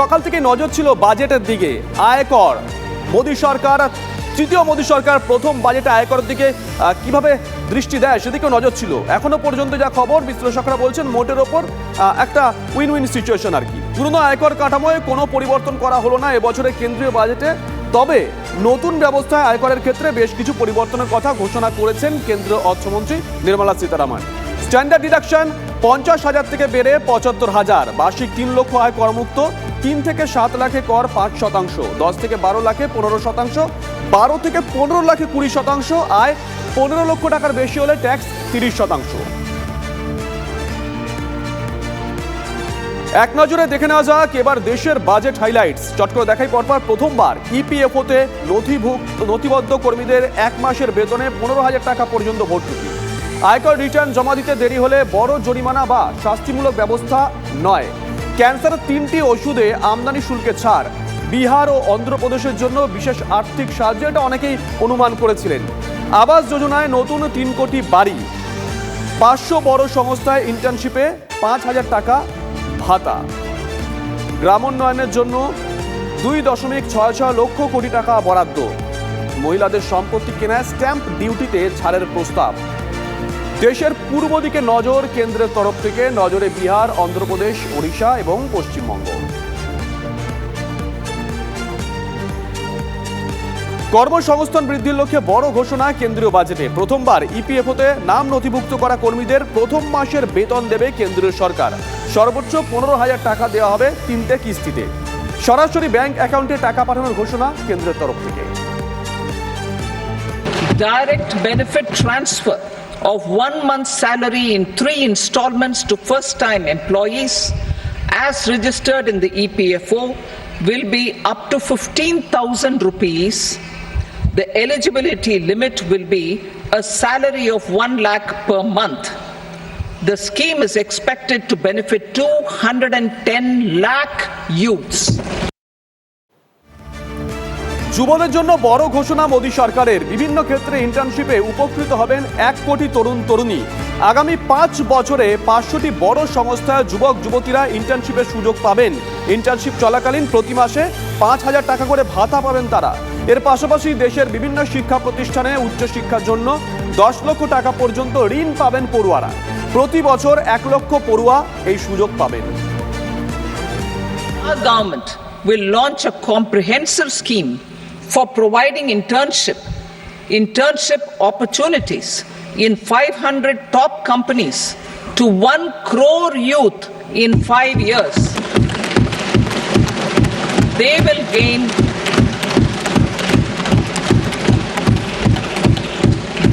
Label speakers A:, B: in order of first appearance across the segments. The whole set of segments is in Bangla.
A: সকাল থেকে নজর ছিল বাজেটের দিকে আয়কর মোদী সরকার তৃতীয় মোদী সরকার প্রথম বাজেটে আয়করের দিকে কিভাবে দৃষ্টি দেয় সেদিকেও নজর ছিল এখনো পর্যন্ত যা খবর বিশ্লেষকরা বলছেন মোটের ওপর একটা উইন উইন সিচুয়েশন আর কি পুরনো আয়কর কাঠামোয় কোনো পরিবর্তন করা হলো না এবছরে কেন্দ্রীয় বাজেটে তবে নতুন ব্যবস্থায় আয়করের ক্ষেত্রে বেশ কিছু পরিবর্তনের কথা ঘোষণা করেছেন কেন্দ্রীয় অর্থমন্ত্রী নির্মলা সীতারামন স্ট্যান্ডার্ড ডিডাকশন পঞ্চাশ হাজার থেকে বেড়ে পঁচাত্তর হাজার বার্ষিক তিন লক্ষ আয় করমুক্ত তিন থেকে সাত লাখে কর পাঁচ শতাংশ দশ থেকে বারো লাখে পনেরো শতাংশ বারো থেকে পনেরো লাখে কুড়ি শতাংশ আয় পনেরো লক্ষ টাকার বেশি হলে ট্যাক্স তিরিশ শতাংশ এক নজরে দেখে নেওয়া যাক এবার দেশের বাজেট হাইলাইটস চট করে দেখাই পরপর প্রথমবার ইপিএফওতে e নথিভুক্ত নথিবদ্ধ কর্মীদের এক মাসের বেতনে পনেরো হাজার টাকা পর্যন্ত ভর্তুকি আয়কর রিটার্ন জমা দিতে দেরি হলে বড় জরিমানা বা শাস্তিমূলক ব্যবস্থা নয় ক্যান্সারের তিনটি ওষুধে আমদানি শুল্কে ছাড় বিহার ও অন্ধ্রপ্রদেশের জন্য বিশেষ আর্থিক সাহায্য এটা অনেকেই অনুমান করেছিলেন আবাস যোজনায় নতুন তিন কোটি বাড়ি পাঁচশো বড় সংস্থায় ইন্টার্নশিপে পাঁচ হাজার টাকা ভাতা গ্রামোন্নয়নের জন্য দুই দশমিক ছয় ছয় লক্ষ কোটি টাকা বরাদ্দ মহিলাদের সম্পত্তি কেনায় স্ট্যাম্প ডিউটিতে ছাড়ের প্রস্তাব দেশের পূর্ব দিকে নজর কেন্দ্রের তরফ থেকে নজরে বিহার অন্ধ্রপ্রদেশ ওড়িশা এবং পশ্চিমবঙ্গ কর্মসংস্থান বৃদ্ধির লক্ষ্যে বড় ঘোষণা কেন্দ্রীয় বাজেটে প্রথমবার ইপিএফওতে e নাম নথিভুক্ত করা কর্মীদের প্রথম মাসের বেতন দেবে কেন্দ্রীয় সরকার সর্বোচ্চ পনেরো হাজার টাকা দেওয়া হবে তিনটে কিস্তিতে সরাসরি ব্যাংক অ্যাকাউন্টে টাকা পাঠানোর ঘোষণা কেন্দ্রের তরফ থেকে
B: direct benefit transfer of one month's salary in three installments to first time employees, as registered in the EPFO, will be up to 15,000 rupees. The eligibility limit will be a salary of 1 lakh per month. The scheme is expected to benefit 210 lakh youths.
A: যুবদের জন্য বড় ঘোষণা মোদী সরকারের বিভিন্ন ক্ষেত্রে ইন্টার্নশিপে উপকৃত হবেন এক কোটি তরুণ তরুণী আগামী পাঁচ বছরে পাঁচশোটি বড় সংস্থায় যুবক যুবতীরা ইন্টার্নশিপের সুযোগ পাবেন ইন্টার্নশিপ চলাকালীন প্রতি মাসে পাঁচ হাজার টাকা করে ভাতা পাবেন তারা এর পাশাপাশি দেশের বিভিন্ন শিক্ষা প্রতিষ্ঠানে উচ্চশিক্ষার জন্য দশ লক্ষ টাকা পর্যন্ত ঋণ পাবেন পড়ুয়ারা প্রতি বছর এক লক্ষ পড়ুয়া এই সুযোগ পাবেন
B: Our government will launch a comprehensive scheme for providing internship, internship opportunities in 500 top companies to 1 crore youth in 5 years. They will gain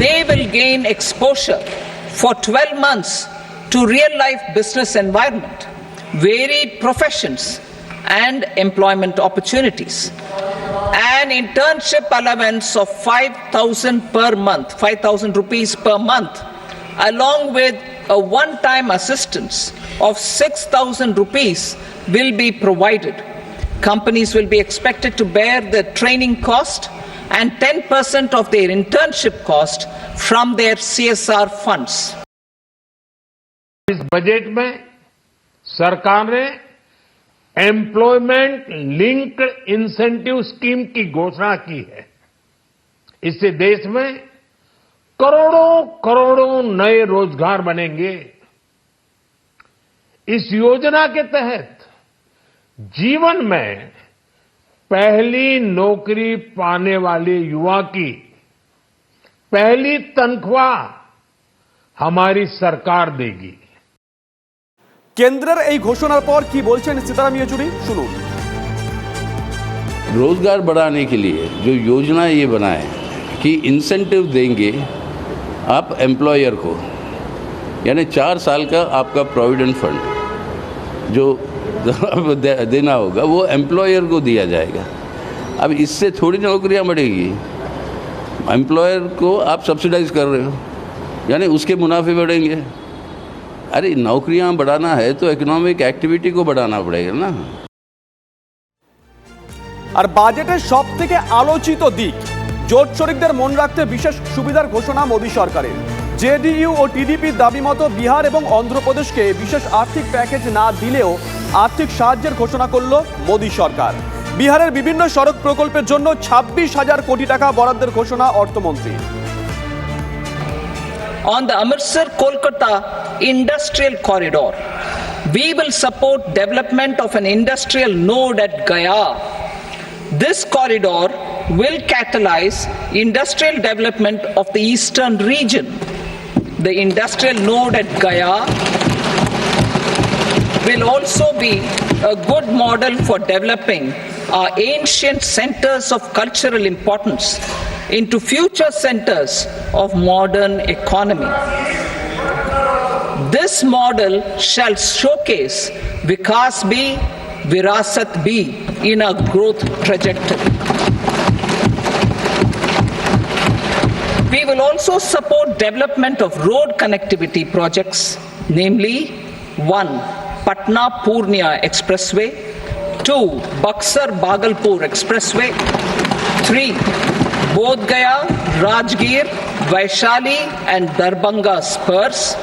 B: they will gain exposure for 12 months to real life business environment, varied professions and employment opportunities an internship allowance of 5,000 per month, 5,000 rupees per month, along with a one time assistance of 6,000 rupees will be provided. Companies will be expected to bear the training cost and 10% of their internship cost from their CSR funds.
C: इस बजट में सरकार ने एम्प्लॉयमेंट लिंक्ड इंसेंटिव स्कीम की घोषणा की है इससे देश में करोड़ों करोड़ों नए रोजगार बनेंगे इस योजना के तहत जीवन में पहली नौकरी पाने वाले युवा की पहली तनख्वाह हमारी सरकार देगी
A: কেন্দ্রের এই ঘোষণার পর কি বলছেন সীতারাম ইয়েচুরি শুনুন
D: रोजगार बढ़ाने के लिए जो योजना ये बनाए कि इंसेंटिव देंगे आप एम्प्लॉयर को यानी चार साल का आपका प्रोविडेंट फंड जो देना होगा वो एम्प्लॉयर को दिया जाएगा अब इससे थोड़ी नौकरियां बढ़ेगी एम्प्लॉयर को आप सब्सिडाइज कर रहे हो यानी उसके मुनाफे बढ़ेंगे अरे नौकरियां बढ़ाना है तो इकोनॉमिक एक्टिविटी को बढ़ाना पड़ेगा ना
A: আর বাজেটের সব থেকে আলোচিত দিক জোট শরিকদের মন রাখতে বিশেষ সুবিধার ঘোষণা মোদী সরকারের জেডিইউ ও টিডিপির দাবি মতো বিহার এবং অন্ধ্রপ্রদেশকে বিশেষ আর্থিক প্যাকেজ না দিলেও আর্থিক সাহায্যের ঘোষণা করল মোদী সরকার বিহারের বিভিন্ন সড়ক প্রকল্পের জন্য ছাব্বিশ হাজার কোটি টাকা বরাদ্দের ঘোষণা অর্থমন্ত্রী
B: on the Amritsar Kolkata industrial corridor. We will support development of an industrial node at Gaya. This corridor will catalyze industrial development of the eastern region. The industrial node at Gaya will also be a good model for developing our ancient centers of cultural importance into future centers of modern economy. This model shall showcase Vikas B, Virasat B in a growth trajectory. We will also support development of road connectivity projects, namely 1. Patna Purnia Expressway, 2. Buxar Bagalpur Expressway, 3. Both Gaya, Rajgir, Vaishali, and Darbanga spurs,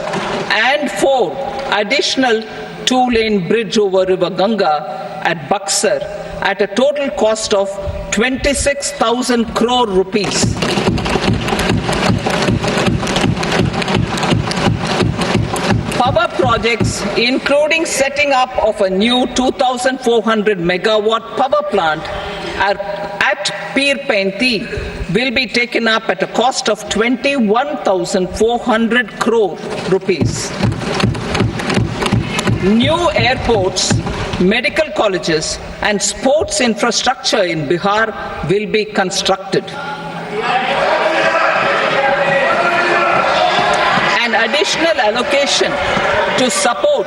B: and four additional two lane bridge over River Ganga at Buxar at a total cost of 26,000 crore rupees. Power projects, including setting up of a new 2,400 megawatt power plant, are Kabir Penti will be taken up at a cost of 21,400 crore rupees. New airports, medical colleges, and sports infrastructure in Bihar will be constructed. An additional allocation to support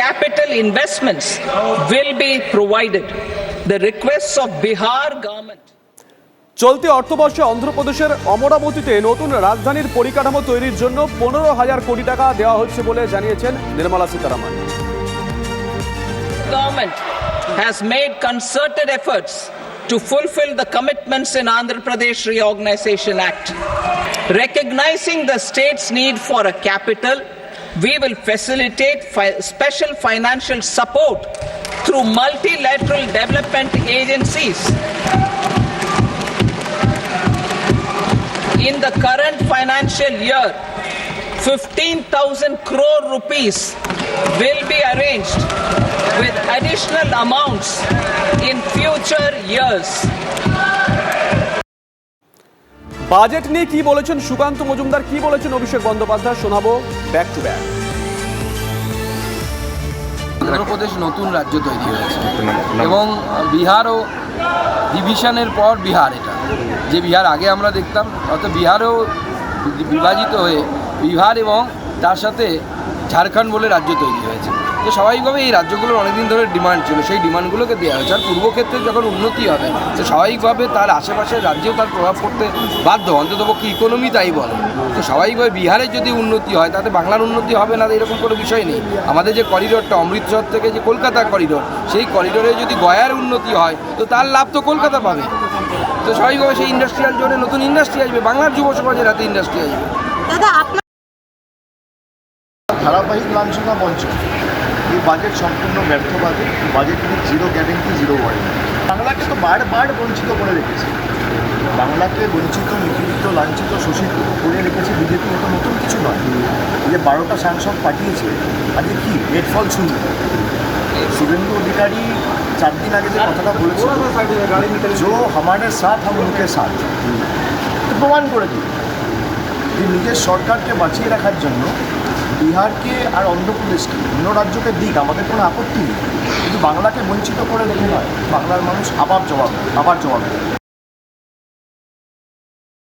B: capital investments will be provided. The requests of Bihar government
A: চলতি অর্থবর্ষে অন্ধ্রপ্রদেশের অমরাবতীতে নতুন রাজধানীর পরিকাঠামো তৈরির জন্য পনেরো হাজার কোটি টাকা দেওয়া হচ্ছে বলে জানিয়েছেন Nirmala Sitharaman
B: Government has made concerted efforts to fulfill the commitments in Andhra Pradesh Reorganization Act. Recognizing the state's need for a capital, we will facilitate fi special financial support through multilateral development agencies in the current financial year, 15,000 crore rupees will be arranged with additional amounts in future years.
A: Budget নিয়ে কি বলেছেন সুকান্ত মজুমদার কি বলেছেন অভিষেক বন্দ্যোপাধ্যায় শোনাবো ব্যাক টু ব্যাক
E: অন্ধ্রপ্রদেশ নতুন রাজ্য তৈরি হয়েছে এবং বিহারও ডিভিশনের পর বিহার এটা যে বিহার আগে আমরা দেখতাম অর্থাৎ বিহারেও বিভাজিত হয়ে বিহার এবং তার সাথে ঝাড়খণ্ড বলে রাজ্য তৈরি হয়েছে তো স্বাভাবিকভাবে এই রাজ্যগুলোর অনেকদিন ধরে ডিমান্ড ছিল সেই ডিমান্ডগুলোকে দেওয়া হয়েছে আর পূর্বক্ষেত্রে যখন উন্নতি হবে তো স্বাভাবিকভাবে তার আশেপাশের রাজ্যেও তার প্রভাব পড়তে বাধ্য অন্ততপক্ষে ইকোনমি তাই বলে তো স্বাভাবিকভাবে বিহারের যদি উন্নতি হয় তাতে বাংলার উন্নতি হবে না এরকম কোনো বিষয় নেই আমাদের যে করিডোরটা অমৃতসর থেকে যে কলকাতা করিডোর সেই করিডোরে যদি গয়ার উন্নতি হয় তো তার লাভ তো কলকাতা পাবে তো স্বাভাবিকভাবে সেই ইন্ডাস্ট্রিয়াল জোনে নতুন ইন্ডাস্ট্রি আসবে বাংলার যুব সমাজের হাতে ইন্ডাস্ট্রি আসবে
F: ধারাবাহিক লাঞ্ছনা বঞ্চনা এই বাজেট সম্পূর্ণ ব্যর্থ budget budget zero guarantee zero warranty বাংলাকে তো বারবার বঞ্চিত করে রেখেছে বাংলাকে বঞ্চিত নিপীড়িত লাঞ্ছিত শোষিত করে রেখেছে বিজেপি মতো নতুন কিছু নয় যে বারোটা সাংসদ পাঠিয়েছে আজকে কি হেডফল শুনবে শুভেন্দু অধিকারী চার দিন আগে যে কথাটা বলেছিল জো হামারের সাথ হাম উনকে সাথ প্রমাণ করে দিই যে নিজের সরকারকে বাঁচিয়ে রাখার জন্য বিহারকে আর অন্ধ্রপ্রদেশকে অন্য রাজ্যকে দিক আমাদের কোনো আপত্তি নেই কিন্তু বাংলাকে বঞ্চিত করে রেখে নয় বাংলার মানুষ আবার জবাব আবার জবাব